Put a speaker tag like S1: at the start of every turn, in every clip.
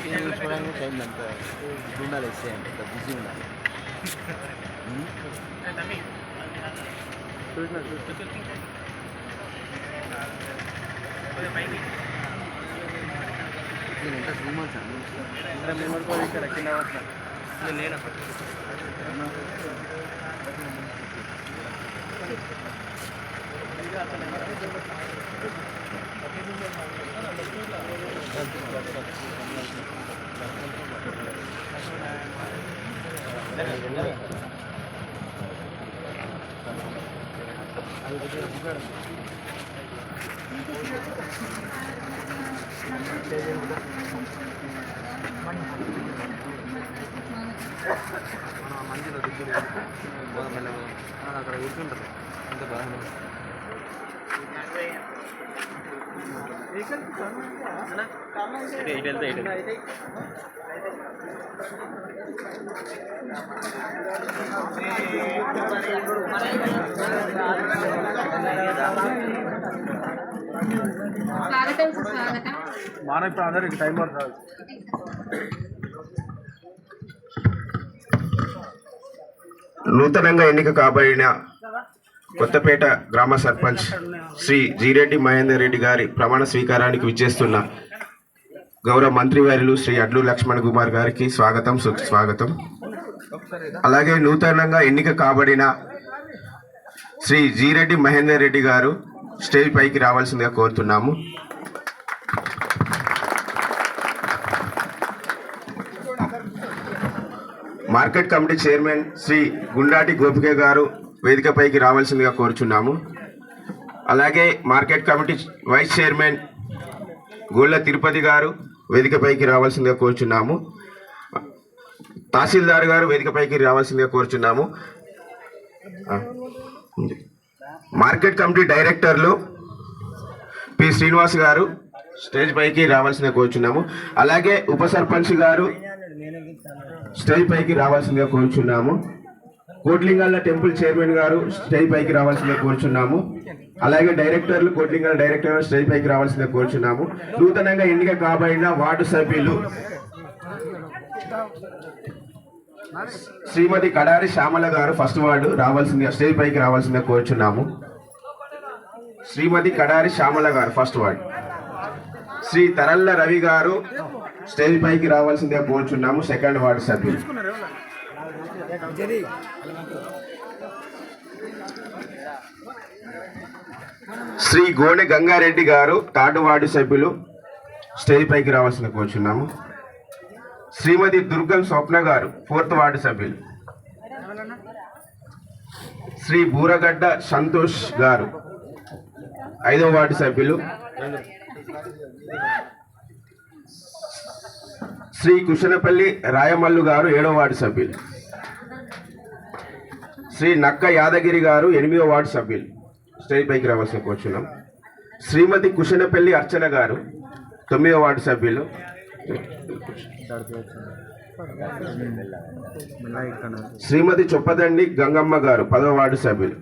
S1: Quindi
S2: ci vogliamo che andiamo per Pero es లేనా
S1: మంచిలో దిగుడు అక్కడ కూర్చుంటారు అంత బాగా
S2: ఇటు వెళ్తే ఇటు
S3: స్వాగతం సుస్వాగతం
S2: ఇప్పుడు అందరికి టైం పడుతుంది.
S4: నూతనంగా ఎన్నిక కాబడిన కొత్తపేట గ్రామ సర్పంచ్ శ్రీ జీరెడ్డి మహేందర్ రెడ్డి గారి ప్రమాణ స్వీకారానికి విచ్చేస్తున్న గౌరవ మంత్రివర్యులు శ్రీ అడ్లు లక్ష్మణ్ కుమార్ గారికి స్వాగతం సుస్వాగతం అలాగే నూతనంగా ఎన్నిక కాబడిన శ్రీ జీరెడ్డి మహేందర్ రెడ్డి గారు స్టేజ్ పైకి రావాల్సిందిగా కోరుతున్నాము. Market committee chairman Shri Gundati Gopika గారు వేదికపైకి రావాల్సిందిగా కోరుచున్నాము. అలాగే market committee vice chairman Golla Tirupati గారు వేదికపైకి రావాల్సిందిగా కోరుచున్నాము. తహసీల్దార్ గారు వేదికపైకి రావాల్సిందిగా కోరుచున్నాము. మార్కెట్ కమిటీ డైరెక్టర్లు పి. శ్రీనివాస్ గారు స్టేజ్ పైకి రావాల్సిందిగా కోరుచున్నాము. అలాగే ఉప సర్పంచ్ గారు స్టేజ్ పైకి రావాల్సిందిగా కోరుచున్నాము. కోట్లింగాల టెంపుల్ చైర్మన్ గారు స్టేజ్ పైకి రావాల్సిందిగా కోరుచున్నాము. అలాగే డైరెక్టర్లు కోటింగ్ డైరెక్టర్ స్టేజ్ పైకి రావాల్సిందిగా కోరుచున్నాము. నూతనంగా ఎన్నిక కాబడిన వార్డు సభ్యులు శ్రీమతి కడారి శ్యామల గారు ఫస్ట్ వార్డు రావాల్సిందిగా స్టేజ్ పైకి రావాల్సిందిగా కోరుచున్నాము. శ్రీమతి కడారి శ్యామల గారు ఫస్ట్ వార్డు. శ్రీ తరల్ల రవి గారు స్టేజ్ పైకి రావాల్సిందిగా కోరుచున్నాము సెకండ్ వార్డు సభ్యులు. శ్రీ గోనె గంగారెడ్డి గారు తాడు వార్డు సభ్యులు స్టేజ్ పైకి రావాల్సిన కోరుచున్నాము శ్రీమతి దుర్గం స్వప్న గారు ఫోర్త్ వార్డు సభ్యులు. శ్రీ బూరగడ్డ సంతోష్ గారు ఐదవ వార్డు సభ్యులు. శ్రీ కుశనపల్లి రాయమల్లు గారు ఏడవ వార్డు సభ్యులు. శ్రీ నక్క యాదగిరి గారు ఎనిమిదో వార్డు సభ్యులు. స్టేజ్ పైకి రావాల్సిన కూర్చున్నాం. శ్రీమతి కుషనపల్లి అర్చన గారు తొమ్మిదో వార్డు సభ్యులు. శ్రీమతి చొప్పదండి గంగమ్మ గారు పదవ వార్డు సభ్యులు.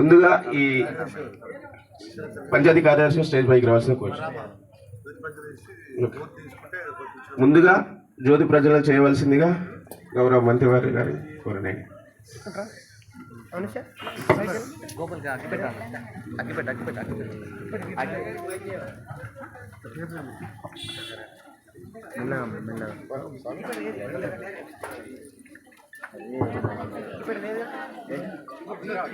S4: ముందుగా ఈ పంచాయతీ కార్యదర్శి స్టేజ్ పైకి రావాల్సిన కూర్చున్నాం. ముందుగా జ్యోతి ప్రజలను చేయవలసిందిగా గౌరవ మంత్రివారి గారి కోరనే
S1: గోపాల్కి